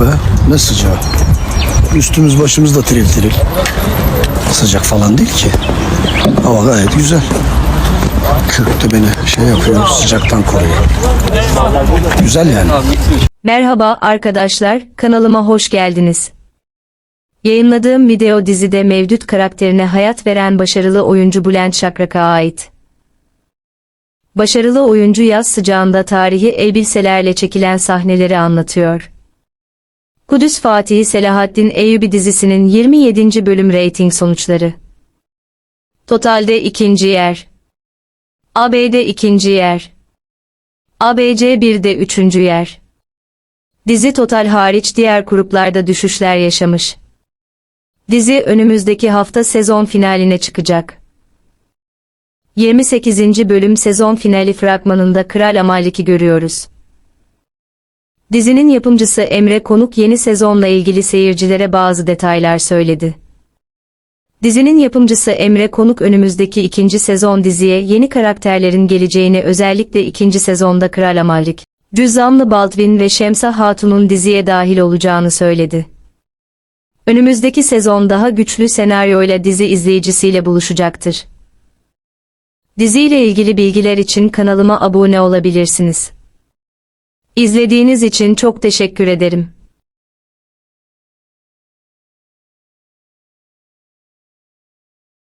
be. Ne sıcağı. Üstümüz başımız da tiril tiril. Sıcak falan değil ki. Hava gayet güzel. Kök de beni şey yapıyor, sıcaktan koruyor. Güzel yani. Merhaba arkadaşlar, kanalıma hoş geldiniz. Yayınladığım video dizide mevcut karakterine hayat veren başarılı oyuncu Bülent Şakrak'a ait. Başarılı oyuncu yaz sıcağında tarihi elbiselerle çekilen sahneleri anlatıyor. Kudüs Fatihi Selahaddin Eyyubi dizisinin 27. bölüm reyting sonuçları. Totalde ikinci yer. ABD ikinci yer. ABC 1'de üçüncü yer. Dizi Total hariç diğer gruplarda düşüşler yaşamış. Dizi önümüzdeki hafta sezon finaline çıkacak. 28. bölüm sezon finali fragmanında Kral Amalik'i görüyoruz. Dizinin yapımcısı Emre Konuk yeni sezonla ilgili seyircilere bazı detaylar söyledi. Dizinin yapımcısı Emre Konuk önümüzdeki ikinci sezon diziye yeni karakterlerin geleceğini özellikle ikinci sezonda Kral Amalik, Cüzzamlı Baldwin ve Şemsa Hatun'un diziye dahil olacağını söyledi. Önümüzdeki sezon daha güçlü senaryoyla dizi izleyicisiyle buluşacaktır. Diziyle ilgili bilgiler için kanalıma abone olabilirsiniz. İzlediğiniz için çok teşekkür ederim.